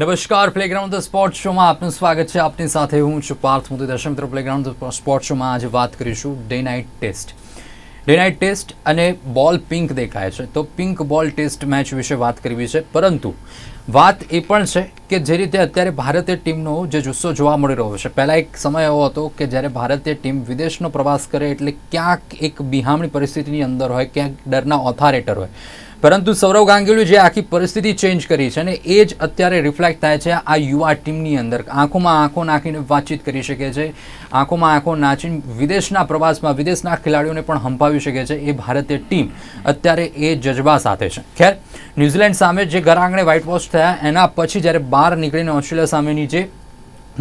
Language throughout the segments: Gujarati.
નમસ્કાર પ્લેગ્રાઉન્ડ ધ સ્પોર્ટ શોમાં આપનું સ્વાગત છે. આપની સાથે હું છું પાર્થ મોદી દર્શન મિત્રો પ્લેગ્રાઉન્ડ સ્પોર્ટ શોમાં આજે વાત કરીશું day night test day night test અને બોલ પિંક દેખાય છે. તો પિંક બોલ ટેસ્ટ મેચ વિશે વાત કરવી છે. પરંતુ વાત એ પણ છે કે જે રીતે અત્યારે ભારતીય ટીમનો જે જુસ્સો જોવા મળી રહ્યો છે. પહેલાં એક સમય એવો હતો કે જ્યારે ભારતીય ટીમ વિદેશનો પ્રવાસ કરે એટલે ક્યાંક એક બિહામણી પરિસ્થિતિની અંદર હોય, ક્યાંક ડરના ઓથોરેટર હોય. પરંતુ સૌરવ ગાંગુલી જે આખી પરિસ્થિતિ ચેન્જ કરી છે અને એ જ અત્યારે રિફ્લેક્ટ થાય છે આ યુવા ટીમની અંદર. આંખોમાં આંખો નાખીને વાતચીત કરી શકે છે. આંખોમાં આંખો નાચીને વિદેશના પ્રવાસમાં વિદેશના ખેલાડીઓને પણ હંપાવી શકે છે એ ભારતીય ટીમ અત્યારે એ જજબા સાથે છે. ખેર, ન્યૂઝીલેન્ડ સામે જે ઘર આંગણે વ્હાઇટ વોશ થયા એના પછી જ્યારે બહાર નીકળીને ઓસ્ટ્રેલિયા સામેની જે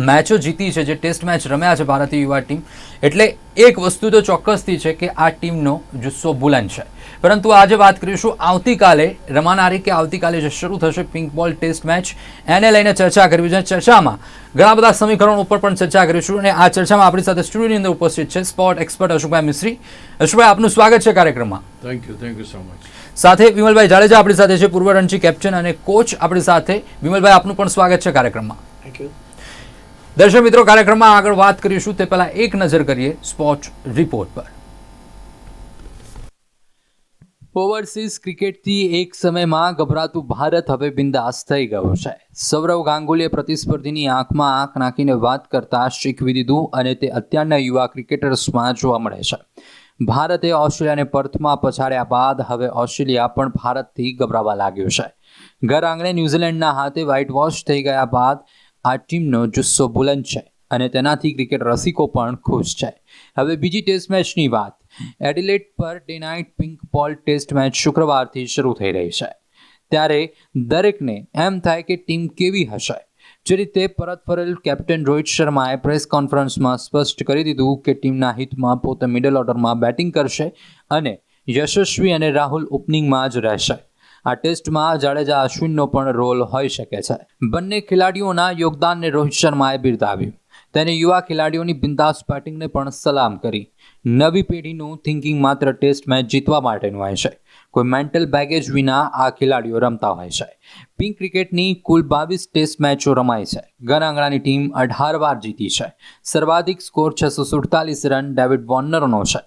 મેચો જીતી છે જે ટેસ્ટ મેચ રમ્યા છે ભારતીય યુવા ટીમ. એટલે એક વસ્તુ તો ચોક્કસથી છે કે આ ટીમનો જુસ્સો બુલંદ છે. પરંતુ આજે વાત કરીશું આવતીકાલે રમાનારી કે આવતીકાલે જે શરૂ થશે પિંક બોલ ટેસ્ટ મેચ એને લઈને ચર્ચા કરવી છે. ચર્ચામાં ઘણા બધા સમીકરણો ઉપર પણ ચર્ચા કરીશું અને આ ચર્ચામાં આપણી સાથે સ્ટુડિયોની અંદર ઉપસ્થિત છે સ્પોર્ટ એક્સપર્ટ અશોકભાઈ મિશ્રી. અશોકભાઈ આપનું સ્વાગત છે કાર્યક્રમમાં. Thank you thank you so much સાથે વિમલભાઈ જાડેજા આપણી સાથે છે પૂર્વ રણજી કેપ્ટન અને કોચ આપણી સાથે. વિમલભાઈ આપનું પણ સ્વાગત છે કાર્યક્રમમાં. થેન્ક યુ દર્શક મિત્રો, કાર્યક્રમમાં આગળ વાત કરીશું. તે પહેલા એક નજર કરીએ સ્પોર્ટ રિપોર્ટ પર. ઓવરસીઝ ક્રિકેટથી એક સમયમાં ગભરાતું ભારત હવે બિંદાસ થઈ ગયું છે. સૌરવ ગાંગુલીએ પ્રતિસ્પર્ધીની આંખમાં આંખ નાખીને વાત કરતા શીખવી દીધું અને તે અત્યારના યુવા ક્રિકેટર્સમાં જોવા મળે છે. ભારતે ઓસ્ટ્રેલિયાને પર્થમાં પછાડ્યા બાદ હવે ઓસ્ટ્રેલિયા પણ ભારતથી ગભરાવા લાગ્યું છે. ઘર આંગણે ન્યૂઝીલેન્ડના હાથે વ્હાઇટ વોશ થઈ ગયા બાદ આ ટીમનો જુસ્સો બુલંદ છે અને તેનાથી ક્રિકેટ રસિકો પણ ખુશ છે. હવે બીજી ટેસ્ટ મેચની વાત. એડિલેટ પર day night pink ball test match શુક્રવારથી શરૂ થઈ રહી છે. ત્યારે દરેકને એમ થાય કે ટીમ કેવી હશે. જે રીતે પરત ફરેલ કેપ્ટન રોહિત શર્માએ પ્રેસ કોન્ફરન્સમાં સ્પષ્ટ કરી દીધું કે ટીમના હિતમાં પોતે મિડલ ઓર્ડરમાં બેટિંગ કરશે અને યશસ્વી અને રાહુલ ઓપનિંગમાં જ રહેશે. આ ટેસ્ટમાં જાડેજા અશ્વિનનો પણ રોલ હોઈ શકે છે. બંને ખેલાડીઓના યોગદાનને રોહિત શર્માએ બિરદાવ્યું. તેને યુવા ખેલાડીઓની બિંદાસ બેટિંગને પણ સલામ કરી. નવી પેઢીનું થિંકિંગ માત્ર ટેસ્ટ મેચ જીતવા માટેનું હોય છે. કોઈ મેન્ટલ બેગેજ વિના આ ખેલાડીઓ રમતા હોય છે. પિંક ક્રિકેટની કુલ બાવીસ ટેસ્ટ મેચો રમાઈ છે. ઘર આંગણાની ટીમ અઢાર વાર જીતી છે. સર્વાધિક સ્કોર છસો સુડતાલીસ રન ડેવિડ વોર્નરનો છે.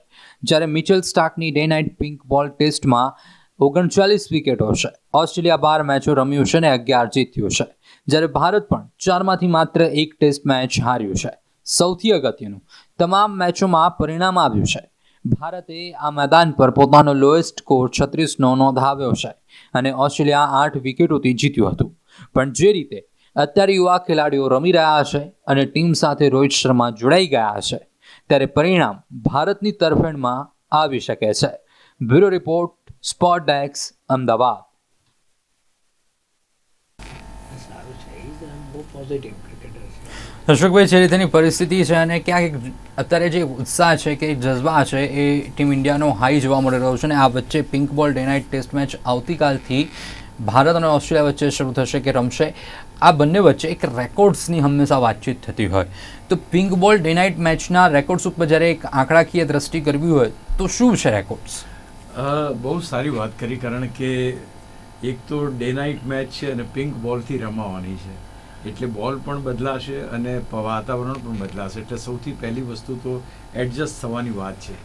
જ્યારે મિચેલ સ્ટાર્કની ડે નાઇટ પિંક બોલ ટેસ્ટમાં ઓગણચાલીસ વિકેટો છે ઓસ્ટ્રેલિયા બાર મેચો રમ્યું છે અને અગિયાર જીત્યું છે. જ્યારે ભારત પણ ચારમાંથી માત્ર એક ટેસ્ટ મેચ હાર્યું છે. સૌથી અગત્યનું, તમામ મેચોમાં પરિણામ આવ્યું છે. ભારતે આ મેદાન પર પોતાનો લોએસ્ટ સ્કોર છત્રીસનો નોંધાવ્યો છે અને ઓસ્ટ્રેલિયા આઠ વિકેટોથી જીત્યું હતું. પણ જે રીતે અત્યારે યુવા ખેલાડીઓ રમી રહ્યા છે અને ટીમ સાથે રોહિત શર્મા જોડાઈ ગયા છે, ત્યારે પરિણામ ભારતની તરફેણમાં આવી શકે છે. બ્યુરો રિપોર્ટ સ્પોટ ડેક્સ અમદાવાદ અશોકભાઈ જે રીતેની પરિસ્થિતિ છે અને ક્યાંક અત્યારે જે ઉત્સાહ છે કે જજ્બા છે એ ટીમ ઇન્ડિયાનો હાઈ જોવા મળી રહ્યો છે અને આ વચ્ચે પિંક બોલ ડે નાઇટ ટેસ્ટ મેચ આવતીકાલથી ભારત અને ઓસ્ટ્રેલિયા વચ્ચે શરૂ થશે કે રમશે. આ બંને વચ્ચે એક રેકોર્ડ્સની હંમેશા વાતચીત થતી હોય. તો પિંક બોલ ડે નાઇટ મેચના રેકોર્ડ્સ ઉપર જ્યારે એક આંકડાકીય દ્રષ્ટિ કરવી હોય તો શું છે રેકોર્ડ્સ? બહુ સારી વાત કરી, કારણ કે એક તો ડે નાઇટ મેચ છે અને પિંક બોલથી રમાવાની છે. એટલે બોલ પણ બદલાશે અને વાતાવરણ પણ બદલાશે. એટલે સૌથી પહેલી વસ્તુ તો એડજસ્ટ થવાની વાત છે.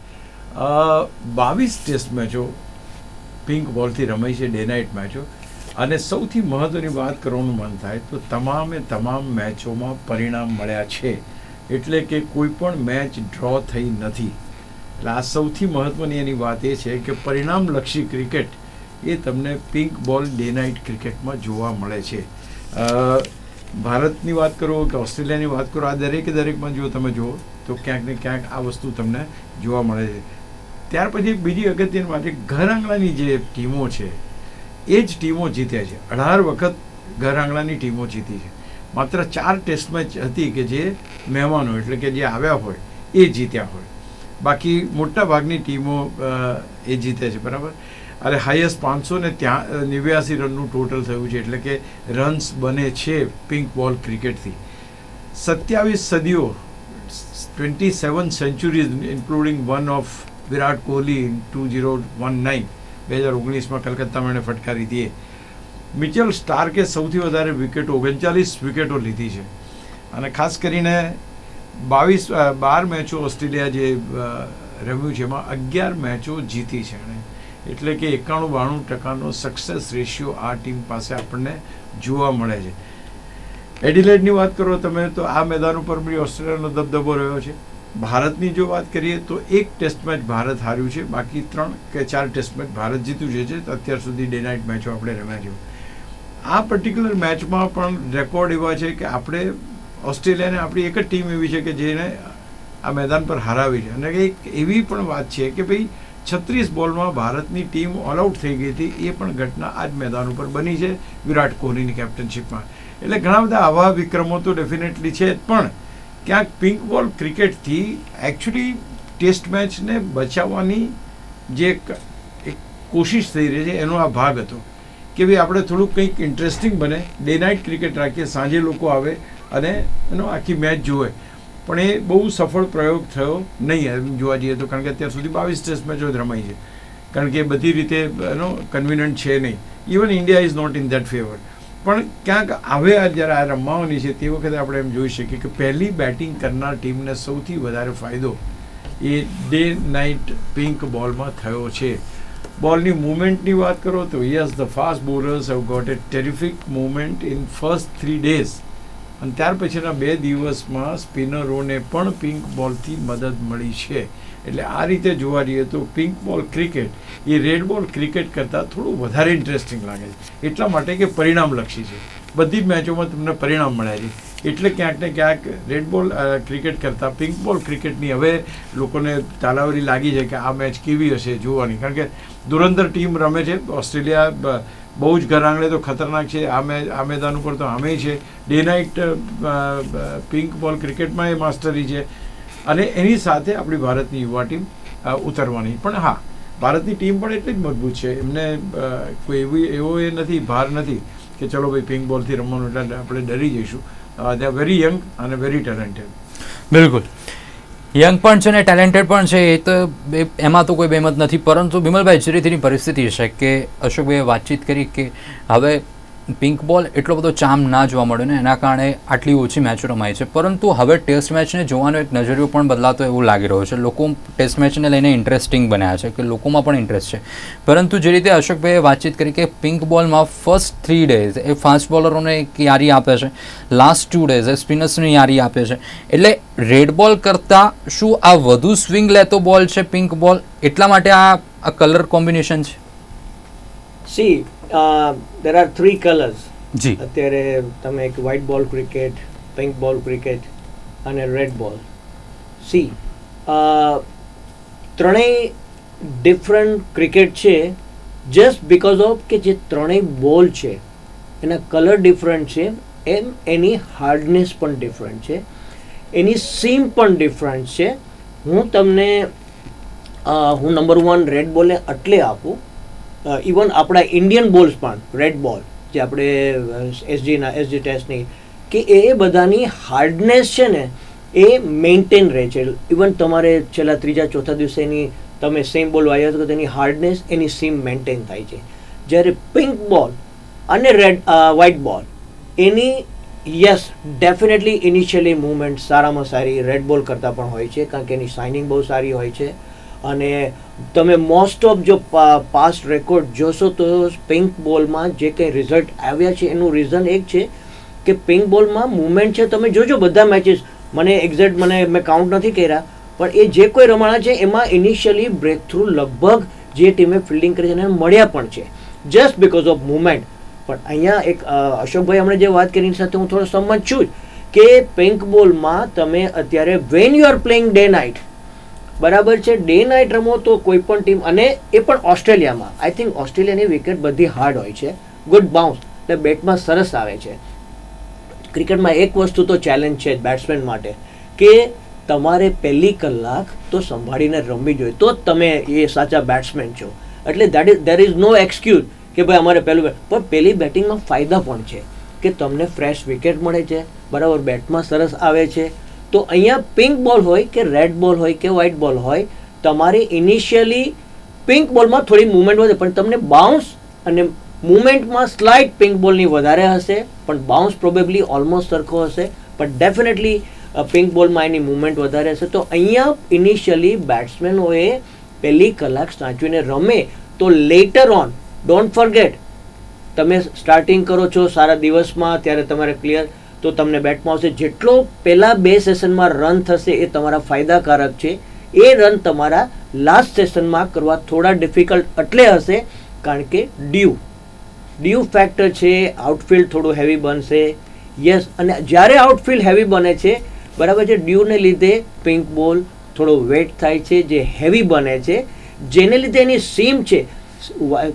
બાવીસ ટેસ્ટ મેચો પિંક બોલથી રમાઈ છે, ડે નાઇટ મેચો. અને સૌથી મહત્ત્વની વાત કરવાનું મન થાય તો તમામે તમામ મેચોમાં પરિણામ મળ્યા છે. એટલે કે કોઈ પણ મેચ ડ્રો થઈ નથી. એટલે આ સૌથી મહત્ત્વની એની વાત એ છે કે પરિણામલક્ષી ક્રિકેટ એ તમને પિંક બોલ ડે નાઇટ ક્રિકેટમાં જોવા મળે છે. ભારતની વાત કરો કે ઓસ્ટ્રેલિયાની વાત કરો, આ દરેકે દરેકમાં જો તમે જુઓ, તો ક્યાંક ને ક્યાંક આ વસ્તુ તમને જોવા મળે છે. ત્યાર પછી બીજી અગત્યની વાત ઘર આંગણાની જે ટીમો છે, એ જ ટીમો જીતે છે. અઢાર વખત ઘર આંગણાની ટીમો જીતી છે. માત્ર ચાર ટેસ્ટ મેચ હતી કે જે મહેમાનો, એટલે કે જે આવ્યા હોય, એ જીત્યા હોય. બાકી મોટા ભાગની ટીમો એ જીતે છે, બરાબર? અને હાઈએસ્ટ પાંચસો ને ત્યાં નેવ્યાસી રનનું ટોટલ થયું છે, એટલે કે રન્સ બને છે પિંક બોલ ક્રિકેટથી સત્યાવીસ સદીઓ twenty seven centuries including one of Virat Kohli in two zero one nine બે હજાર ઓગણીસમાં કલકત્તામાં એણે ફટકારી હતી મિચેલ સ્ટાર્કે સૌથી વધારે વિકેટો ઓગણચાલીસ વિકેટો લીધી છે. અને ખાસ કરીને બાવીસ બાર મેચો ઓસ્ટ્રેલિયા જે રમ્યું છે, એમાં અગિયાર મેચો જીતી છે એણે. એટલે કે એકાણું બાણું ટકાનો સક્સેસ રેશિયો આ ટીમ પાસે આપણને જોવા મળે છે. એડિલેડની વાત કરો તમે, તો આ મેદાન ઉપર બી ઓસ્ટ્રેલિયાનો દબદબો રહ્યો છે. ભારતની જો વાત કરીએ, તો એક ટેસ્ટ મેચ ભારત હાર્યું છે, બાકી ત્રણ કે ચાર ટેસ્ટ મેચ ભારત જીત્યું છે અત્યાર સુધી ડે નાઇટ મેચો આપણે રમ્યા છે આ પર્ટિક્યુલર મેચમાં પણ રેકોર્ડ એવા છે કે આપણે ઓસ્ટ્રેલિયાને આપણી એક જ ટીમ એવી છે કે જેને આ મેદાન પર હરાવી છે. અને એક એવી પણ વાત છે કે ભાઈ છત્રીસ બોલમાં ભારતની ટીમ ઓલ આઉટ થઈ ગઈ હતી. એ પણ ઘટના આ જ મેદાન ઉપર બની છે વિરાટ કોહલીની કેપ્ટનશીપમાં. એટલે ઘણા બધા આવા વિક્રમો તો ડેફિનેટલી છે પણ ક્યાંક પિંક બોલ ક્રિકેટથી એકચ્યુઅલી ટેસ્ટ મેચને બચાવવાની જે એક કોશિશ થઈ રહી છે એનો આ ભાગ હતો. કે ભાઈ આપણે થોડુંક કંઈક ઇન્ટરેસ્ટિંગ બને. ડે નાઇટ ક્રિકેટ રાખીએ, સાંજે લોકો આવે અને એનો આખી મેચ જુએ પણ એ બહુ સફળ પ્રયોગ થયો નહીં. એમ જોવા જઈએ તો કારણ કે અત્યાર સુધી બાવીસ ટેસ્ટ મેચો જ રમાઈ છે. કારણ કે બધી રીતે, એનો કન્વિનન્ટ છે નહીં. Even India is not in that favour પણ ક્યાંક હવે આ જ્યારે આ રમવાની છે તે વખતે આપણે એમ જોઈ શકીએ કે પહેલી બેટિંગ કરનાર ટીમને સૌથી વધારે ફાયદો એ ડે નાઇટ પિંક બોલમાં થયો છે. બોલની મૂવમેન્ટની વાત કરો તો yes the fast bowlers have got a terrific movement in first three days અને ત્યાર પછીના બે દિવસમાં સ્પિનરોને પણ પિંક બોલથી મદદ મળી છે. એટલે આ રીતે જોવા જઈએ તો પિંક બોલ ક્રિકેટ એ રેડ બોલ ક્રિકેટ કરતાં થોડું વધારે ઇન્ટરેસ્ટિંગ લાગે છે. એટલા માટે કે પરિણામલક્ષી છે. બધી મેચોમાં તમને પરિણામ મળ્યા છે. એટલે ક્યાંક ને ક્યાંક રેડ બોલ ક્રિકેટ કરતાં પિંક બોલ ક્રિકેટની હવે લોકોને તાલાવરી લાગી છે કે આ મેચ કેવી હશે જોવાની. કારણ કે ધુરંધર ટીમ રમે છે. ઓસ્ટ્રેલિયા બહુ જ ઘર આંગણે તો ખતરનાક છે. આ આ મેદાન ઉપર તો આમે છે. ડે નાઇટ પિંક બોલ ક્રિકેટમાં એ માસ્ટરી છે. અને એની સાથે આપણી ભારતની યુવા ટીમ ઉતરવાની. પણ હા, ભારતની ટીમ પણ એટલી જ મજબૂત છે. એમને કોઈ એવી, એવો એ નથી, ભાર નથી કે ચલો ભાઈ પિંક બોલથી રમવાનું એટલે આપણે ડરી જઈશું. દે આર વેરી યંગ અને વેરી ટેલેન્ટેડ બિલકુલ. યંગ પણ છે ને ટેલેન્ટેડ પણ છે, એ તો એમાં તો કોઈ બેમત નથી. પરંતુ બિમલભાઈ જે રીતની પરિસ્થિતિ છે કે અશોકભાઈએ વાતચીત કરી કે હવે પિંક બોલ એટલો બધો ચામ ના જોવા મળ્યો ને એના કારણે આટલી ઓછી મેચો રમાય છે. પરંતુ હવે ટેસ્ટ મેચને જોવાનો એક નજરિયો પણ બદલાતો એવું લાગી રહ્યો છે. લોકો ટેસ્ટ મેચને લઈને ઇન્ટરેસ્ટિંગ બન્યા છે કે લોકોમાં પણ ઇન્ટરેસ્ટ છે. પરંતુ જે રીતે અશોકભાઈએ વાતચીત કરી કે પિંક બોલમાં ફર્સ્ટ થ્રી ડેઝ એ ફાસ્ટ બોલરોને એક યારી આપે છે. લાસ્ટ ટુ ડેઝ એ સ્પિનર્સની યારી આપે છે. એટલે રેડ બોલ કરતાં શું આ વધુ સ્વિંગ લેતો બોલ છે પિંક બોલ એટલા માટે આ આ કલર કોમ્બિનેશન છે? See there are three colours ji. અત્યારે તમે એક white ball cricket pink ball cricket અને રેડ બોલ સી ત્રણેય ડિફરન્ટ ક્રિકેટ છે જસ્ટ બિકોઝ ઓફ કે જે ત્રણેય બોલ છે એના કલર ડિફરન્ટ છે એમ એની હાર્ડનેસ પણ ડિફરન્ટ છે. એની સીમ પણ ડિફરન્ટ છે. હું તમને હું નંબર વન રેડ બોલને એટલે આપું ઇવન આપણા ઇન્ડિયન બોલ્સ પણ રેડ બોલ જે આપણે એસજીના એસજી ટેસ્ટની કે એ બધાની હાર્ડનેસ છે ને, એ મેન્ટેન રહે છે. ઇવન તમારે છેલ્લા ત્રીજા, ચોથા દિવસેની તમે સેમ બોલ વાગ્યા તો તેની હાર્ડનેસ એની સીમ મેન્ટેન થાય છે. જ્યારે પિંક બોલ અને રેડ વ્હાઇટ બોલ એની યસ ડેફિનેટલી ઇનિશિયલી મૂવમેન્ટ સારામાં સારી રેડ બોલ કરતાં પણ હોય છે, કારણ કે એની શાઇનિંગ બહુ સારી હોય છે. અને તમે મોસ્ટ ઓફ જો પાસ્ટ રેકોર્ડ જોશો તો પિંક બોલમાં જે કંઈ રિઝલ્ટ આવ્યા છે, એનું રીઝન એક છે કે પિંક બોલમાં મુવમેન્ટ છે, તમે જોજો બધા મેચીસ મને એક્ઝેક્ટ મને, મેં કાઉન્ટ નથી કર્યા, પણ એ જે કોઈ રમાણા છે, એમાં ઇનિશિયલી બ્રેક થ્રુ લગભગ જે ટીમે ફિલ્ડિંગ કરી છે એને મળ્યા પણ છે. જસ્ટ બિકોઝ ઓફ મુવમેન્ટ પણ અહીંયા એક અશોકભાઈ હમણાં જે વાત કરી સાથે હું થોડો સંમત છું કે પિંક બોલમાં તમે અત્યારે when you are playing day night બરાબર છે. ડે નાઇટ રમો તો કોઈ પણ ટીમ અને એ પણ ઓસ્ટ્રેલિયામાં. આઈ થિંક ઓસ્ટ્રેલિયાની વિકેટ બધી હાર્ડ હોય છે. ગુડ બાઉન્સ એટલે બેટમાં સરસ આવે છે. ક્રિકેટમાં એક વસ્તુ તો ચેલેન્જ છે જ બેટ્સમેન માટે, કે તમારે પહેલી કલાક તો સંભાળીને રમવી જોઈએ. તો તમે એ સાચા બેટ્સમેન છો. એટલે that is there is no excuse કે ભાઈ અમારે પહેલું પણ પહેલી બેટિંગમાં ફાયદા પણ છે. કે તમને ફ્રેશ વિકેટ મળે છે. બરાબર બેટમાં સરસ આવે છે. તો અહીંયા પિંક બોલ હોય કે રેડ બોલ હોય કે વ્હાઇટ બોલ હોય, તમારી ઇનિશિયલી પિંક બોલમાં થોડી મૂવમેન્ટ વધે, પણ તમને બાઉન્સ અને મુમેન્ટમાં સ્લાઇટ પિંક બોલની વધારે હશે, પણ બાઉન્સ પ્રોબેબલી ઓલમોસ્ટ સરખો હશે, પણ ડેફિનેટલી પિંક બોલમાં એની મુવમેન્ટ વધારે હશે. તો અહીંયા ઇનિશિયલી બેટ્સમેનોએ પહેલી કલાક સાચવીને રમે. તો લેટર ઓન ડોન્ટ ફોરગેટ તમે સ્ટાર્ટિંગ કરો છો સારા દિવસમાં, ત્યારે તમારે ક્લિયર તો તમને બેટમાં આવશે. જેટલો પહેલાં બે સેશનમાં રન થશે એ તમારા ફાયદાકારક છે. એ રન તમારા લાસ્ટ સેશનમાં કરવા થોડા ડિફિકલ્ટ એટલે હશે કારણ કે ડ્યુ ડ્યુ ફેક્ટર છે આઉટફિલ્ડ થોડું હેવી બનશે. યસ અને જ્યારે આઉટફિલ્ડ હેવી બને છે, બરાબર છે ડ્યુને લીધે પિંક બોલ થોડો વેટ થાય છે, જે હેવી બને છે. જેને લીધે એની સીમ છે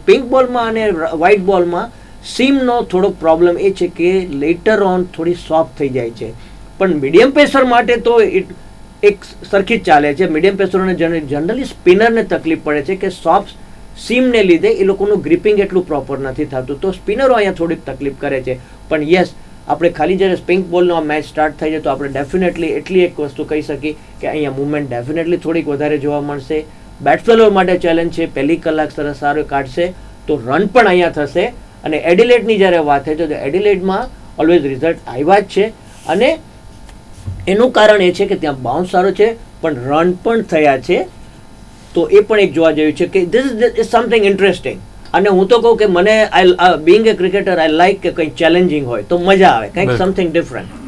પિંક બોલમાં અને વ્હાઇટ બોલમાં સીમનો થોડો પ્રોબ્લેમ એ છે કે લેટર ઓન થોડી સોફ્ટ થઈ જાય છે. પણ મીડિયમ પેસર માટે તો ઇટ એક સરખી જ ચાલે છે. મીડિયમ પેસરોને જનરલી સ્પિનરને તકલીફ પડે છે કે સોફ્ટ સીમને લીધે એ લોકોનું ગ્રીપિંગ એટલું પ્રોપર નથી થતું. તો સ્પિનરો અહીંયા થોડીક તકલીફ કરે છે. પણ યસ આપણે ખાલી જ્યારે સ્પિંક બોલનો મેચ સ્ટાર્ટ થઈ જાય તો આપણે ડેફિનેટલી એટલી એક વસ્તુ કહી શકીએ કે અહીંયા મુવમેન્ટ ડેફિનેટલી થોડીક વધારે જોવા મળશે. બેટ્સમેનો માટે ચેલેન્જ છે. પહેલી કલાક સરસ સારું કાઢશે. તો રન પણ અહીંયા થશે. અને એડિલેટની જ્યારે વાત છે તો એડિલેટમાં ઓલવેઝ રિઝલ્ટ આવ્યા જ છે. અને એનું કારણ એ છે કે ત્યાં બાઉન્સ સારો છે પણ રન પણ થયા છે. તો એ પણ એક જોવા જેવું છે કે ધીસ ઇઝ સમથિંગ ઇન્ટરેસ્ટિંગ અને હું તો કહું કે મને I being a cricketer I like કે કંઈક ચેલેન્જિંગ હોય તો મજા આવે કંઈક સમથિંગ ડિફરન્ટ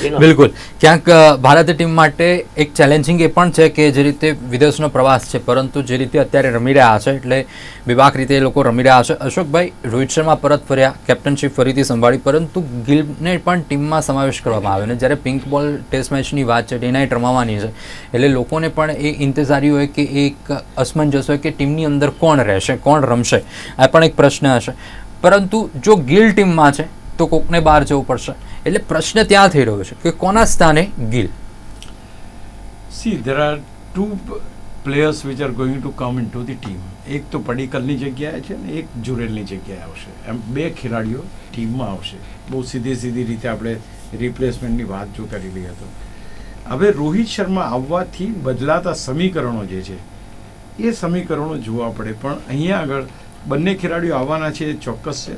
બિલકુલ. ક્યાંક ભારતીય ટીમ માટે એક ચેલેન્જિંગ એ પણ છે કે જે રીતે વિદેશનો પ્રવાસ છે, પરંતુ જે રીતે અત્યારે રમી રહ્યા છે, એટલે વિભાગ રીતે એ લોકો રમી રહ્યા છે. અશોકભાઈ, રોહિત શર્મા પરત ફર્યા કેપ્ટનશીપ ફરીથી સંભાળી, પરંતુ ગિલને પણ ટીમમાં સમાવેશ કરવામાં આવ્યો અને જ્યારે પિંક બોલ ટેસ્ટ મેચની વાત છે ડે નાઇટ રમાવાની છે, એટલે લોકોને પણ એ ઇંતજારી હોય કે એક અસમંજસ હોય કે ટીમની અંદર કોણ રહેશે, કોણ રમશે, આ પણ એક પ્રશ્ન હશે. પરંતુ જો ગિલ ટીમમાં છે, તો કોકને બહાર જવું પડશે. એટલે પ્રશ્ન ત્યાં થઈ રહ્યો છે કે કોના સ્થાને Gill? See there are two players which are going to come in to the team એક તો પડીકલની જગ્યાએ છે ને એક જુરેલની જગ્યાએ આવશે. એમ બે ખેલાડીઓ ટીમમાં આવશે. બહુ સીધી સીધી રીતે આપણે રિપ્લેસમેન્ટની વાત જો કરી લઈએ તો. હવે રોહિત શર્મા આવવાથી બદલાતા સમીકરણો જે છે, એ સમીકરણો જોવા પડે. પણ અહીંયા આગળ બંને ખેલાડીઓ આવવાના છે, એ ચોક્કસ છે.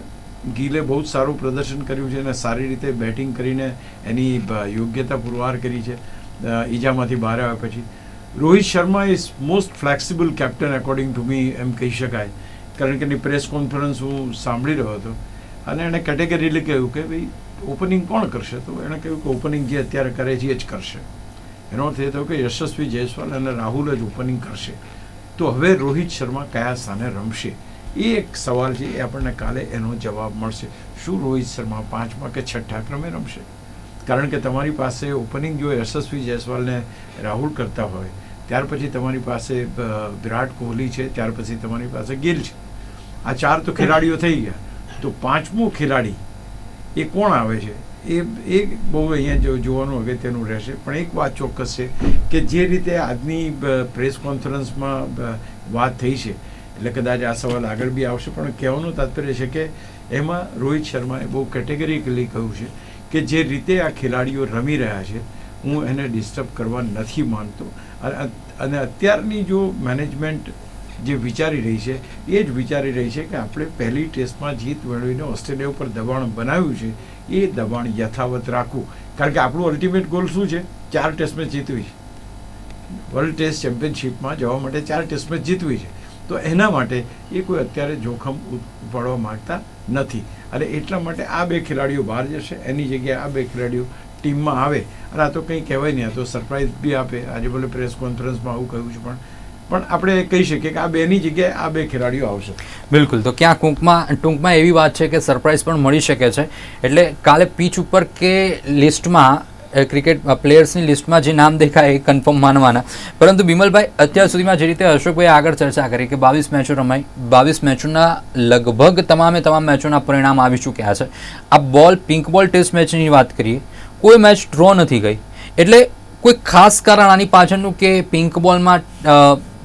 ગીલે બહુ જ સારું પ્રદર્શન કર્યું છે અને સારી રીતે બેટિંગ કરીને એની યોગ્યતા પુરવાર કરી છે. ઈજામાંથી બહાર આવ્યા પછી. Rohit Sharma is most flexible captain according to me એમ કહી શકાય. કારણ કે એની પ્રેસ કોન્ફરન્સ હું સાંભળી રહ્યો હતો. અને એણે કેટેગરીલી કહ્યું કે ભાઈ ઓપનિંગ કોણ કરશે? તો એણે કહ્યું કે ઓપનિંગ જે અત્યારે કરે છે એ જ કરશે. એનો અર્થ એ થયો કે યશસ્વી જયસ્વાલ અને રાહુલ જ ઓપનિંગ કરશે. તો હવે રોહિત શર્મા કયા સ્થાને રમશે? એ એક સવાલ છે એ આપણને કાલે એનો જવાબ મળશે. શું રોહિત શર્મા પાંચમા કે છઠ્ઠા ક્રમે રમશે? કારણ કે તમારી પાસે ઓપનિંગ જો યશસ્વી જયસ્વાલને રાહુલ કરતા હોય, ત્યાર પછી તમારી પાસે વિરાટ કોહલી છે, ત્યાર પછી તમારી પાસે ગિલ છે. આ ચાર તો ખેલાડીઓ થઈ ગયા. તો પાંચમો ખેલાડી એ કોણ આવે છે? એ એ બહુ અહીંયા જો જોવાનું અગત્યનું રહેશે. પણ એક વાત ચોક્કસ છે કે જે રીતે આજની પ્રેસ કોન્ફરન્સમાં વાત થઈ છે એટલે કદાચ આ સવાલ આગળ બી આવશે, પણ કહેવાનું તાત્પર્ય છે કે એમાં રોહિત શર્માએ બહુ કેટેગરીકલી કહ્યું છે કે જે રીતે આ ખેલાડીઓ રમી રહ્યા છે, હું એને ડિસ્ટર્બ કરવા નથી માનતો અને અત્યારની જો મેનેજમેન્ટ જે વિચારી રહી છે, એ જ વિચારી રહી છે કે આપણે પહેલી ટેસ્ટમાં જીત મેળવીને ઓસ્ટ્રેલિયા ઉપર દબાણ બનાવ્યું છે, એ દબાણ યથાવત રાખવું. કારણ કે આપણું અલ્ટિમેટ ગોલ શું છે? ચાર ટેસ્ટ મેચ જીતવી છે. વર્લ્ડ ટેસ્ટ ચેમ્પિયનશિપમાં જવા માટે ચાર ટેસ્ટ મેચ જીતવી છે. તો એના માટે એ કોઈ અત્યારે જોખમ પડવા માંગતા નથી. અને એટલા માટે આ બે ખેલાડીઓ બહાર જશે, એની જગ્યાએ આ બે ખેલાડીઓ ટીમમાં આવે. અને આ તો કંઈ કહેવાય નહીં, આ તો સરપ્રાઇઝ બી આપે. આજે ભલે પ્રેસ કોન્ફરન્સમાં આવું કહ્યું છે, પણ પણ આપણે કહી શકીએ કે આ બેની જગ્યાએ આ બે ખેલાડીઓ આવશે. બિલકુલ. તો ક્યાં ટૂંકમાં ટૂંકમાં એવી વાત છે કે સરપ્રાઇઝ પણ મળી શકે છે. એટલે કાલે પીચ ઉપર કે લિસ્ટમાં ક્રિકેટ પ્લેયર્સની લિસ્ટમાં જે નામ દેખાય એ કન્ફર્મ માનવાના. પરંતુ બિમલભાઈ, અત્યાર સુધીમાં જે રીતે અશોકભાઈ આગળ ચર્ચા કરી કે બાવીસ મેચો રમાઈ, બાવીસ મેચોના લગભગ તમામે તમામ મેચોના પરિણામ આવી ચૂક્યા છે. આ બોલ પિંક બોલ ટેસ્ટ મેચની વાત કરીએ, કોઈ મેચ ડ્રો નથી ગઈ. એટલે કોઈ ખાસ કારણ આની પાછળનું કે પિંક બોલમાં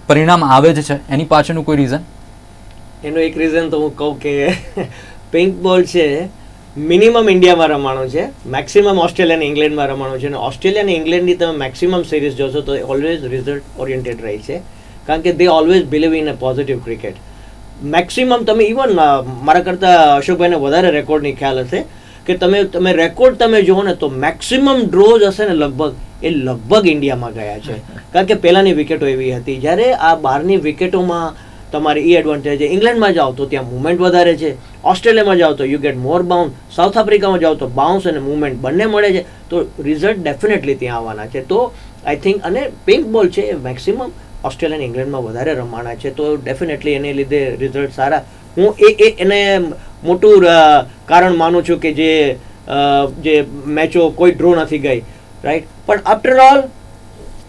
પરિણામ આવે જ છે? એની પાછળનું કોઈ રીઝન એનું એક રીઝન તો હું કહું કે પિંક બોલ છે મિનિમમ ઇન્ડિયામાં રમાણો છે, મેક્સિમમ ઓસ્ટ્રેલિયા અને ઇંગ્લેન્ડમાં રમાણો છે અને ઓસ્ટ્રેલિયા અને ઇંગ્લેન્ડની તમે મેક્સિમમ સિરીઝ જોશો તો ઓલવેઝ રિઝલ્ટ ઓરિએન્ટેડ રહી છે. કારણ કે they always believe in a positive cricket maximum તમે ઇવન મારા કરતાં અશોકભાઈને વધારે રેકોર્ડની ખ્યાલ હશે કે તમે તમે રેકોર્ડ તમે જુઓ ને તો મેક્સિમમ ડ્રોઝ હશે ને લગભગ, એ લગભગ ઇન્ડિયામાં ગયા છે. કારણ કે પહેલાંની વિકેટો એવી હતી. જ્યારે આ બહારની વિકેટોમાં તમારે એ એડવાન્ટેજ છે. ઇંગ્લેન્ડમાં જાઓ તો ત્યાં મુવમેન્ટ વધારે છે. ઓસ્ટ્રેલિયામાં જાઓ તો you get more bounce south આફ્રિકામાં જાઓ તો બાઉન્સ અને મુવમેન્ટ બંને મળે છે. તો રિઝલ્ટ ડેફિનેટલી ત્યાં આવવાના છે. તો આઈ થિંક અને પિંક બોલ છે એ મેક્સિમમ ઓસ્ટ્રેલિયા અને ઇંગ્લેન્ડમાં વધારે રમાણા છે. તો ડેફિનેટલી એને લીધે રિઝલ્ટ સારા. હું એ એ, એને મોટું કારણ માનું છું કે જે જે મેચો કોઈ ડ્રો નથી ગઈ. રાઈટ પણ આફ્ટર ઓલ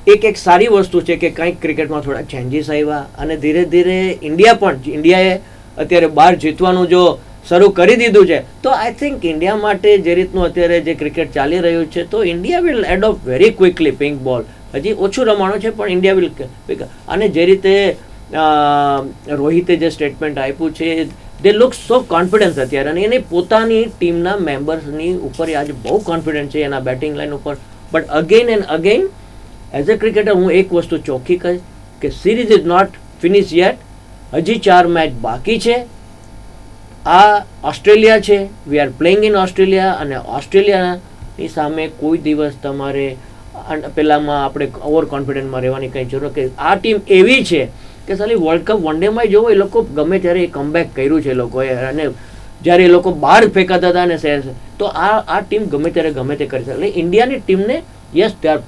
એક એક સારી વસ્તુ છે કે કંઈક ક્રિકેટમાં થોડા ચેન્જીસ આવ્યા અને ધીરે ધીરે ઇન્ડિયા પણ ઇન્ડિયાએ અત્યારે બહાર જીતવાનું જો શરૂ કરી દીધું છે, તો આઈ થિંક ઇન્ડિયા માટે જે રીતનું અત્યારે જે ક્રિકેટ ચાલી રહ્યું છે, તો India will adopt very quickly pink ball હજી ઓછું રમાણું છે, પણ ઇન્ડિયા વિલ અને જે રીતે રોહિતે જે સ્ટેટમેન્ટ આપ્યું છે દે લુક સો કોન્ફિડન્સ અત્યારે. અને એની પોતાની ટીમના મેમ્બર્સની ઉપર આજે બહુ કોન્ફિડન્ટ છે, એના બેટિંગ લાઈન ઉપર. But again and again as a cricketer હું એક વસ્તુ ચોખ્ખી કહીશ કે series is not finish yet હજી ચાર મેચ બાકી છે. આ ઓસ્ટ્રેલિયા છે. We are playing in Australia અને ઓસ્ટ્રેલિયાની સામે કોઈ દિવસ તમારે પહેલાંમાં આપણે ઓવર કોન્ફિડન્ટમાં રહેવાની કંઈ જરૂર કે આ ટીમ એવી છે કે સાલી વર્લ્ડ કપ વન ડેમાં જોવો એ લોકો ગમે ત્યારે કમબેક કર્યું છે એ લોકોએ. અને જ્યારે એ લોકો બહાર ફેંકાતા હતા ને તો આ આ ટીમ ગમે ત્યારે ગમે તે કરી શકે. એટલે ઇન્ડિયાની ટીમને યસ ત્યાર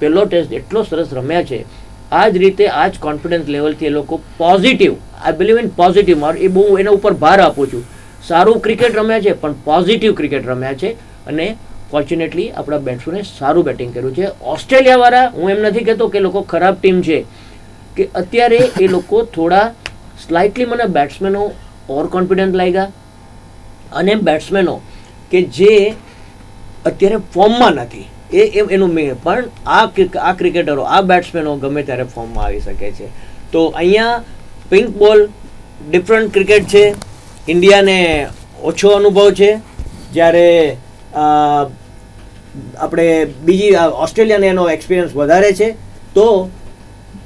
પહેલો ટેસ્ટ એટલો સરસ રમ્યા છે. આ જ રીતે આ જ કોન્ફિડન્સ લેવલથી એ લોકો positive I believe in positive મારું, એ બહુ એના ઉપર ભાર આપું છું. સારું ક્રિકેટ રમ્યા છે, પણ પોઝિટિવ ક્રિકેટ રમ્યા છે. અને ફોર્ચ્યુનેટલી આપણા બેટ્સમેને સારું બેટિંગ કર્યું છે. ઓસ્ટ્રેલિયાવાળા, હું એમ નથી કહેતો કે લોકો ખરાબ ટીમ છે. કે અત્યારે એ લોકો થોડા સ્લાઇટલી મને બેટ્સમેનો ઓવર કોન્ફિડન્ટ લાગ્યા. અને બેટ્સમેનો કે જે અત્યારે ફોર્મમાં નથી. એ એનું મેં પણ આ આ ક્રિકેટરો આ બેટ્સમેનો ગમે ત્યારે ફોર્મમાં આવી શકે છે. તો અહીંયા પિંક બોલ ડિફરન્ટ ક્રિકેટ છે. ઇન્ડિયાને ઓછો અનુભવ છે. જ્યારે આપણે બીજી ઓસ્ટ્રેલિયાને એનો એક્સપિરિયન્સ વધારે છે. તો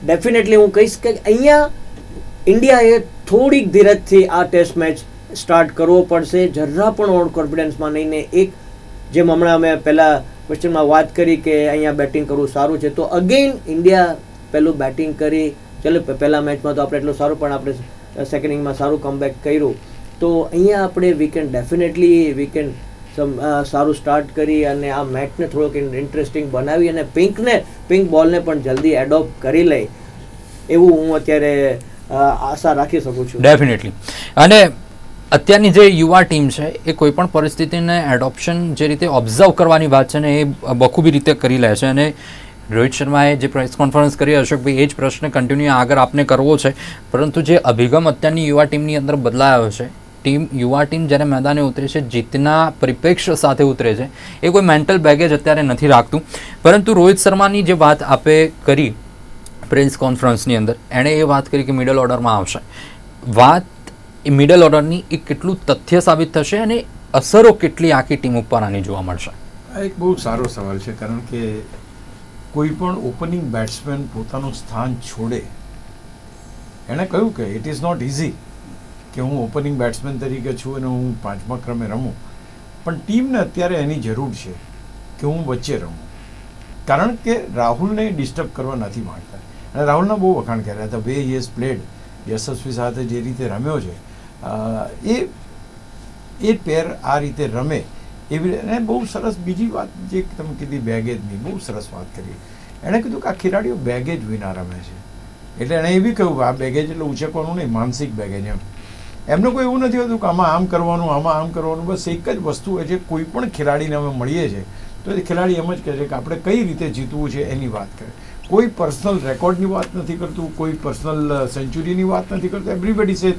ડેફિનેટલી હું કહીશ કે અહીંયા ઇન્ડિયાએ થોડીક ધીરજથી આ ટેસ્ટ મેચ સ્ટાર્ટ કરવો પડશે. જરા પણ ઓવર કોન્ફિડન્સમાં નહીં ને એક, જેમ હમણાં અમે પહેલાં ક્વેશ્ચનમાં વાત કરી કે અહીંયા બેટિંગ કરવું સારું છે. તો અગેઇન ઇન્ડિયા પહેલું બેટિંગ કરી. ચલો પહેલાં મેચમાં તો આપણે એટલું સારું, પણ આપણે સેકન્ડ ઇનિંગમાં સારું કમબેક કર્યું. તો અહીંયા આપણે વીકેન્ડ ડેફિનેટલી વીકેન્ડ સારું સ્ટાર્ટ કરી અને આ મેચને થોડોક ઇન્ટરેસ્ટિંગ બનાવી અને પિંકને પિંક બોલને પણ જલ્દી એડોપ્ટ કરી લે એવું હું અત્યારે આશા રાખી શકું છું. ડેફિનેટલી અને અત્યારની જે યુવા ટીમ છે, એ કોઈ પણ પરિસ્થિતિને એડોપ્શન જે રીતે ઓબ્ઝર્વ કરવાની વાત છે ને, એ બખૂબી રીતે કરી લે છે. અને રોહિત શર્માએ જે પ્રેસ કોન્ફરન્સ કરી, અશોકભાઈ, એ જ પ્રશ્ન કન્ટિન્યુ આગળ આપને કરવો છે. પરંતુ જે અભિગમ અત્યારની યુવા ટીમની અંદર બદલાયો છે, ટીમ, યુવા ટીમ જ્યારે મેદાને ઉતરે છે, જીતના પરિપ્રેક્ષ્ય સાથે ઉતરે છે, એ કોઈ મેન્ટલ બેગેજ અત્યારે નથી રાખતું. પરંતુ રોહિત શર્માની જે વાત આપે કરી પ્રેસ કોન્ફરન્સની અંદર, એણે એ વાત કરી કે મિડલ ઓર્ડરમાં આવશે. વાત એ મિડલ ઓર્ડરની એ કેટલું તથ્ય સાબિત થશે અને અસરો કેટલી આખી ટીમ ઉપર આની જોવા મળશે? આ એક બહુ સારો સવાલ છે, કારણ કે કોઈ પણ ઓપનિંગ બેટ્સમેન પોતાનું સ્થાન છોડે. એણે કહ્યું કે ઇટ ઇઝ નોટ ઇઝી કે હું ઓપનિંગ બેટ્સમેન તરીકે છું અને હું પાંચમા ક્રમે રમું. પણ ટીમને અત્યારે એની જરૂર છે કે હું વચ્ચે રમું. કારણ કે રાહુલને ડિસ્ટર્બ કરવા નથી માંગતા. અને રાહુલના બહુ વખાણ કર્યા હતા વે યસ પ્લેડ યશસ્વી સાથે જે રીતે રમ્યો છે એ એ પેર આ રીતે રમે. એવી અને બહુ સરસ બીજી વાત જે તમે કીધી, બેગેજની, બહુ સરસ વાત કરી. એણે કીધું કે આ ખેલાડીઓ બેગેજ વિના રમે છે. એટલે એણે એ બી કહ્યું કે આ બેગેજ એટલે ઉછેકવાનું નહીં, માનસિક બેગેજ એમ. એમનું કોઈ એવું નથી હોતું કે આમાં આમ કરવાનું, આમાં આમ કરવાનું, બસ એક જ વસ્તુ હોય છે, કોઈ પણ ખેલાડીને અમે મળીએ છીએ, તો એ ખેલાડી એમ જ કહે છે કે આપણે કઈ રીતે જીતવું છે એની વાત કરે. કોઈ પર્સનલ રેકોર્ડની વાત નથી કરતું, કોઈ પર્સનલ સેન્ચુરીની વાત નથી કરતું. એવરીબડી છે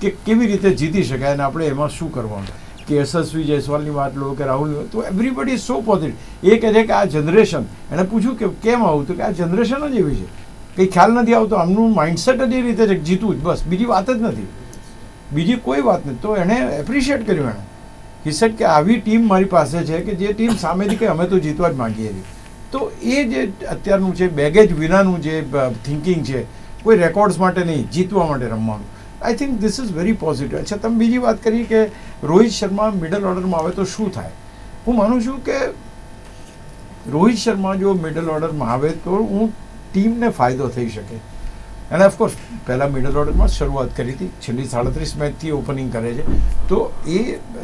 કે કેવી રીતે જીતી શકાય અને આપણે એમાં શું કરવાનું? કે યશસ્વી જયસ્વાલની વાત લો કે રાહુલની વાત તો એવરીબડી સો પોઝિટિવ એ કહે છે કે આ જનરેશન એણે પૂછ્યું કે કેમ આવું? તો કે આ જનરેશન જ એવી છે. કંઈ ખ્યાલ નથી આવતો, આમનું માઇન્ડસેટ જ એ રીતે છે જીતવું જ, બસ, બીજી વાત જ નથી. બીજી કોઈ વાત નથી. તો એણે એપ્રિશિએટ કર્યું એણે. હિસેટ કે આવી ટીમ મારી પાસે છે કે જે ટીમ સામેથી કે અમે તો જીતવા જ માગીએ છીએ. તો એ જે અત્યારનું છે બેગેજ વિનાનું જે થિંકિંગ છે, કોઈ રેકોર્ડ્સ માટે નહીં, જીતવા માટે રમવાનું. I think this is very positive અચ્છા, તમે બીજી વાત કરી કે રોહિત શર્મા મિડલ ઓર્ડરમાં આવે તો શું થાય? હું માનું છું કે રોહિત શર્મા જો મિડલ ઓર્ડરમાં આવે તો હું ટીમને ફાયદો થઈ શકે. અને ઓફકોર્સ પહેલાં મિડલ ઓર્ડરમાં શરૂઆત કરી હતી. છેલ્લી સાડત્રીસ મેચથી ઓપનિંગ કરે છે. તો એ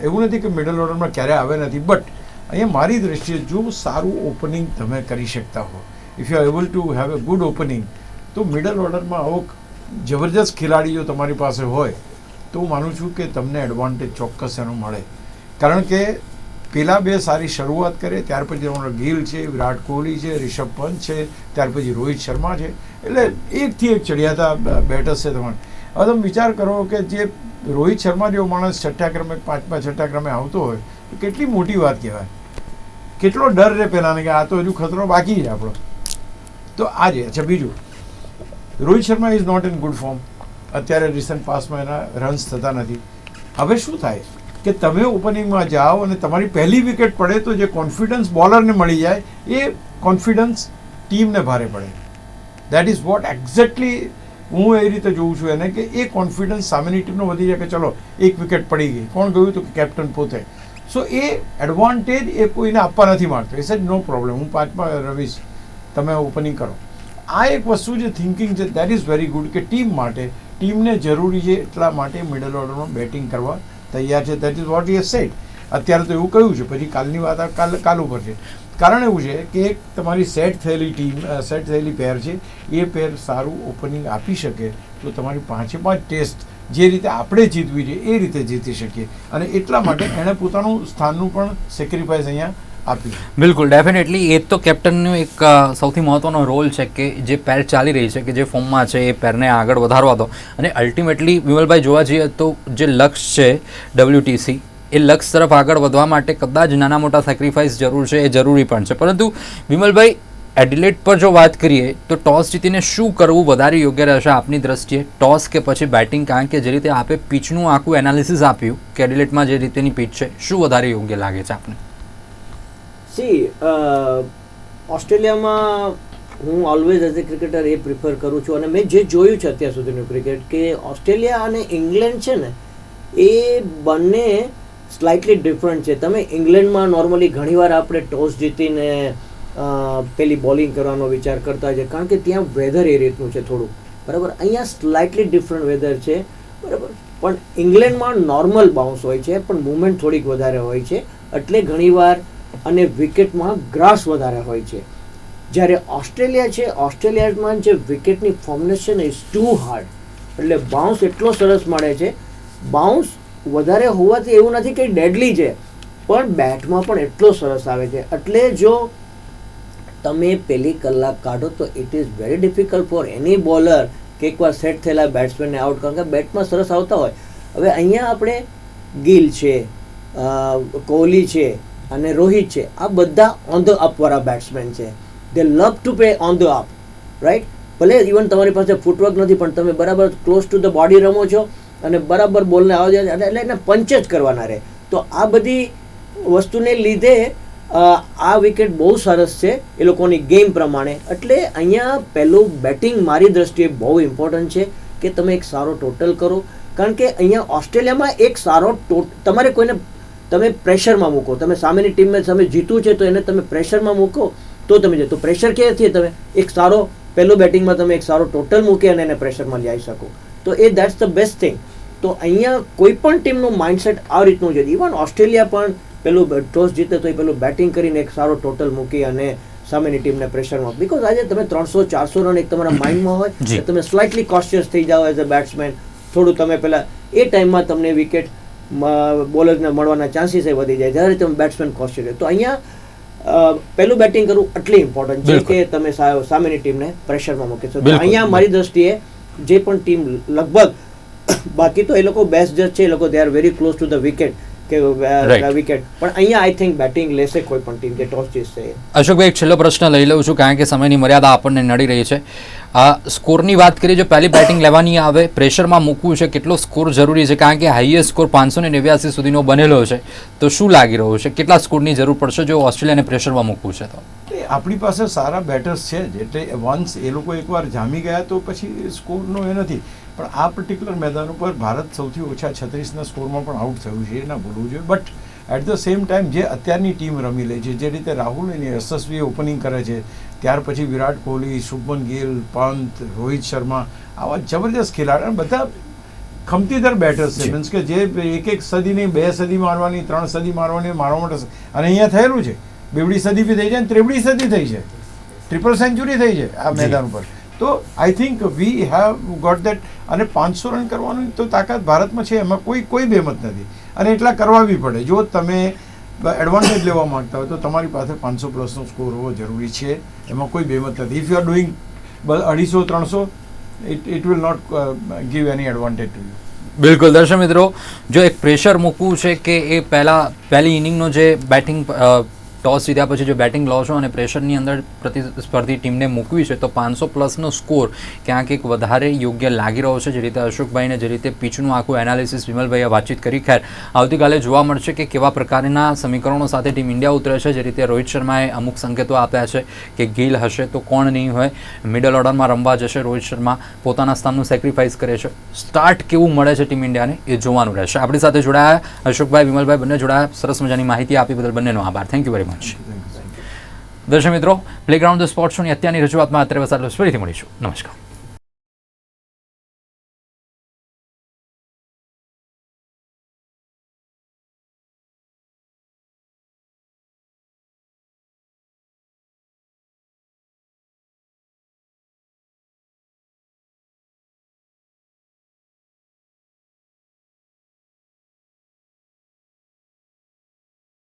એવું નથી કે મિડલ ઓર્ડરમાં ક્યારે આવે નથી. બટ અહીંયા મારી દ્રષ્ટિએ જો સારું ઓપનિંગ તમે કરી શકતા હો. If you are able to have a good opening તો મિડલ ઓર્ડરમાં આવો જબરજસ્ત ખેલાડી જો તમારી પાસે હોય તો હું માનું છું કે તમને એડવાન્ટેજ ચોક્કસ એનો મળે. કારણ કે પેલા બે સારી શરૂઆત કરે, ત્યાર પછી તમારો ગિલ છે, વિરાટ કોહલી છે, રિષભ પંત છે, ત્યાર પછી રોહિત શર્મા છે. એટલે એકથી એક ચડિયાતા બેટર્સ છે તમારે. હવે તમે વિચાર કરો કે જે રોહિત શર્મા જેવો માણસ છઠ્ઠા ક્રમે, પાંચમા, છઠ્ઠા ક્રમે આવતો હોય, તો કેટલી મોટી વાત કહેવાય. કેટલો ડર રહે પહેલાંને કે આ તો હજુ ખતરો બાકી છે આપણો. તો આ છે. અચ્છા, બીજું. Rohit Sharma is not in good form અત્યારે રિસન્ટ પાસમાં એના રન્સ થતા નથી. હવે શું થાય? કે તમે ઓપનિંગમાં જાઓ અને તમારી પહેલી વિકેટ પડે તો જે કોન્ફિડન્સ બોલરને મળી જાય, એ કોન્ફિડન્સ ટીમને ભારે પડે. દેટ ઇઝ વોટ એક્ઝેક્ટલી હું એ રીતે જોઉં છું એને કે એ કોન્ફિડન્સ સામેની ટીમનો વધી જાય કે ચલો, એક વિકેટ પડી ગઈ. કોણ ગયું તો કેપ્ટન પોતે. સો એ એડવાન્ટેજ એ કોઈને આપવા નથી માંગતો. એ સેજ નો પ્રોબ્લેમ હું પાંચમાં રવીશ. તમે ઓપનિંગ કરો. આ એક વસ્તુ જે થિંકિંગ છે દેટ ઇઝ વેરી ગુડ કે ટીમ માટે ટીમને જરૂરી છે એટલા માટે મિડલ ઓર્ડરમાં બેટિંગ કરવા તૈયાર છે. That is what you set અત્યારે તો એવું કહ્યું છે, પછી કાલની વાત કાલ કાલ ઉપર છે. કારણ એવું છે કે એક તમારી સેટ થયેલી ટીમ સેટ થયેલી પેર છે, એ પેર સારું ઓપનિંગ આપી શકે તો તમારી પાંચે પાંચ ટેસ્ટ જે રીતે આપણે જીતવી છે, એ રીતે જીતી શકીએ. અને એટલા માટે એણે પોતાનું સ્થાનનું પણ સેક્રિફાઈસ અહીંયા આપ્યું બિલકુલ ડેફિનેટલી એ તો કેપ્ટનનો એક સૌથી મહત્વનો રોલ છે કે જે પેર ચાલી રહી છે કે જે ફોર્મમાં છે, એ પેરને આગળ વધારવા દો. અને અલ્ટિમેટલી વિમલભાઈ જોવા જઈએ તો જે લક્ષ્ય છે ડબલ્યુટીસી એ લક્ષ્ય તરફ આગળ વધવા માટે કદાચ નાના મોટા સેક્રિફાઈસ જરૂર છે, એ જરૂરી પણ છે. પરંતુ વિમલભાઈ એડિલેટ પર જો વાત કરીએ, તો ટોસ જીતીને શું કરવું વધારે યોગ્ય રહેશે આપની દ્રષ્ટિએ? ટોસ કે પછી બેટિંગ કારણ કે જે રીતે આપે પીચનું આખું એનાલિસિસ આપ્યું કે એડિલેટમાં જે રીતેની પીચ છે, શું વધારે યોગ્ય લાગે છે આપને? સી ઓસ્ટ્રેલિયામાં હું ઓલવેઝ એઝ એ ક્રિકેટર એ પ્રિફર કરું છું અને મેં જે જોયું છે અત્યાર સુધીનું ક્રિકેટ કે ઓસ્ટ્રેલિયા અને ઇંગ્લેન્ડ છે ને, એ બંને સ્લાઇટલી ડિફરન્ટ છે. તમે ઇંગ્લેન્ડમાં નોર્મલી ઘણીવાર આપણે ટોસ જીતીને પેલી બોલિંગ કરવાનો વિચાર કરતા છે કારણ કે ત્યાં વેધર એ રીતનું છે થોડું. બરાબર? અહીંયા સ્લાઇટલી ડિફરન્ટ વેધર છે. બરાબર? પણ ઇંગ્લેન્ડમાં નોર્મલ બાઉન્સ હોય છે, પણ મુમેન્ટ થોડીક વધારે હોય છે. એટલે ઘણીવાર અને વિકેટમાં ગ્રાસ વધારે હોય છે. જ્યારે ઓસ્ટ્રેલિયા છે, ઓસ્ટ્રેલિયામાં જે વિકેટની ફોર્મનેસ ઇઝ ટુ હાર્ડ એટલે બાઉન્સ એટલો સરસ મળે છે. બાઉન્સ વધારે હોવાથી એવું નથી કે ડેડલી છે, પણ બેટમાં પણ એટલો સરસ આવે છે. એટલે જો તમે પહેલી કલાક કાઢો તો it is very difficult for any bowler કે એકવાર સેટ થયેલા બેટ્સમેનને આઉટ કારણ કે બેટમાં સરસ આવતા હોય. હવે અહીંયા આપણે ગિલ છે કોહલી છે અને રોહિત છે. આ બધા ઓન ધ અપવાળા બેટ્સમેન છે. They love to play on the up right ભલે ઇવન તમારી પાસે ફૂટવર્ક નથી, પણ તમે બરાબર ક્લોઝ ટુ ધ બોડી રમો છો અને બરાબર બોલને આવો જાય, એટલે એને પંચ જ કરવાના રહે. તો આ બધી વસ્તુને લીધે આ વિકેટ બહુ સરસ છે એ લોકોની ગેમ પ્રમાણે. એટલે અહીંયા પહેલું બેટિંગ મારી દ્રષ્ટિએ બહુ ઇમ્પોર્ટન્ટ છે કે તમે એક સારો ટોટલ કરો. કારણ કે અહીંયા ઓસ્ટ્રેલિયામાં એક સારો ટો તમારે કોઈને તમે પ્રેશરમાં મૂકો. તમે સામેની ટીમને તમે જીતવું છે તો એને તમે પ્રેશરમાં મૂકો તો તમે જીતો. પ્રેશર ક્યાંથી તમે? એક સારો પહેલું બેટિંગમાં તમે એક સારો ટોટલ મૂકી અને એને પ્રેશરમાં લઈ શકો. તો એ દેટ્સ ધ બેસ્ટ થિંગ તો અહીંયા કોઈ પણ ટીમનું માઇન્ડસેટ આ રીતનું છે. ઇવન ઓસ્ટ્રેલિયા પણ પેલું ટોસ જીતે તો એ પેલું બેટિંગ કરીને એક સારો ટોટલ મૂકી અને સામેની ટીમને પ્રેશરમાં. બીકોઝ આજે તમે ત્રણસો ચારસો રન એક તમારા માઇન્ડમાં હોય તમે સ્લાઇટલી કોશિયસ થઈ જાઓ એઝ અ બેટ્સમેન થોડું તમે પેલા એ ટાઈમમાં તમને વિકેટ બોલર્સને મળવાના ચાન્સીસ વધી જાય. જ્યારે તમે બેટ્સમેન કોન્શિયસ તો અહીંયા પહેલું બેટિંગ કરવું એટલી ઇમ્પોર્ટન્ટ છે કે તમે સામેની ટીમને પ્રેશરમાં મૂકી શકો. અહીંયા મારી દ્રષ્ટિએ જે પણ ટીમ લગભગ બાકી તો એ લોકો બેસ્ટ જજ છે. એ લોકો they are very close to the wicket કે વિકેટ પણ અહીંયા આઈ થિંક બેટિંગ લેશે કોઈ પણ ટીમ જે ટોસ જીતશે અશોકભાઈ એક છેલ્લો પ્રશ્ન લઈ લઉં છું કારણ કે સમયની મર્યાદા આપણને નડી રહી છે. આ સ્કોરની વાત કરીએ જો પહેલી બેટિંગ લેવાની આવે પ્રેશરમાં મૂકવું છે કેટલો સ્કોર જરૂરી છે? કારણ કે હાઈએસ્ટ સ્કોર પાંચસો ને નેવ્યાસી સુધીનો બનેલો છે. તો શું લાગી રહ્યું છે? કેટલા સ્કોરની જરૂર પડશે જો ઓસ્ટ્રેલિયાને પ્રેશરમાં મૂકવું છે તો? આપણી પાસે સારા બેટર્સ છે જ એટલે વન્સ એ લોકો એકવાર જામી ગયા તો પછી સ્કોરનો એ નથી. પણ આ પર્ટિક્યુલર મેદાન ઉપર ભારત સૌથી ઓછા છત્રીસના સ્કોરમાં પણ આઉટ થયું છે એ ના ભૂલવું જોઈએ. But at the same time જે અત્યારની ટીમ રમી લે છે જે રીતે રાહુલ એની યશસ્વી ઓપનિંગ કરે છે ત્યાર પછી વિરાટ કોહલી શુભમન ગિલ પંત રોહિત શર્મા આવા જબરજસ્ત ખેલાડી અને બધા ખમતીદર બેટર્સ છે. મીન્સ કે જે એક એક સદીની બે સદી મારવાની ત્રણ સદી મારવાની મારવા માટે અને અહીંયા થયેલું છે. બેવડી સદી બી થઈ છે અને ત્રેવડી સદી થઈ છે ટ્રિપલ સેન્ચુરી થઈ છે આ મેદાન ઉપર. તો I think we have got that અને પાંચસો રન કરવાની તો તાકાત ભારતમાં છે, એમાં કોઈ કોઈ બેમત નથી. અને એટલા કરવા બી પડે. જો તમે એડવાન્ટેજ લેવા માંગતા હોય તો તમારી પાસે પાંચસો પ્લસનો સ્કોર હોવો જરૂરી છે. એમાં કોઈ બેમત નથી. ઇફ યુ આર ડુઈંગ અઢીસો, ત્રણસો it it will not give any advantage to you બિલકુલ. દર્શક મિત્રો, જો એક પ્રેશર મૂકવું છે કે એ પહેલાં, પહેલી ઇનિંગનો જે બેટિંગ ટોસ જીત્યા પછી જો બેટિંગ લો છો અને પ્રેશરની અંદર પ્રતિસ્પર્ધી ટીમને મૂકવી છે, તો પાંચસો પ્લસનો સ્કોર ક્યાંક એક વધારે યોગ્ય લાગી રહ્યો છે. જે રીતે અશોકભાઈને જે રીતે પીચનું આખું એનાલિસિસ વિમલભાઈએ વાતચીત કરી. ખેર, આવતીકાલે જોવા મળશે કે કેવા પ્રકારના સમીકરણો સાથે ટીમ ઇન્ડિયા ઉતરે છે. જે રીતે રોહિત શર્માએ અમુક સંકેતો આપ્યા છે કે ગિલ હશે તો કોણ નહીં હોય. મિડલ ઓર્ડરમાં રમવા જશે. રોહિત શર્મા પોતાના સ્થાનનું સેક્રિફાઈસ કરે છે. સ્ટાર્ટ કેવું મળે છે ટીમ ઇન્ડિયાને એ જોવાનું રહેશે. આપણી સાથે જોડાયા અશોકભાઈ, વિમલભાઈ બંને જોડાયા. સરસ મજાની માહિતી આપી બદલ બંનેનો આભાર. થેન્ક યુ વેરી દર્શક મિત્રો પ્લેગ્રાઉન્ડ ધ સ્પોર્ટ અત્યારની રજૂઆતમાં અત્યારે વસાદ ફરીથી મળીશું. નમસ્કાર.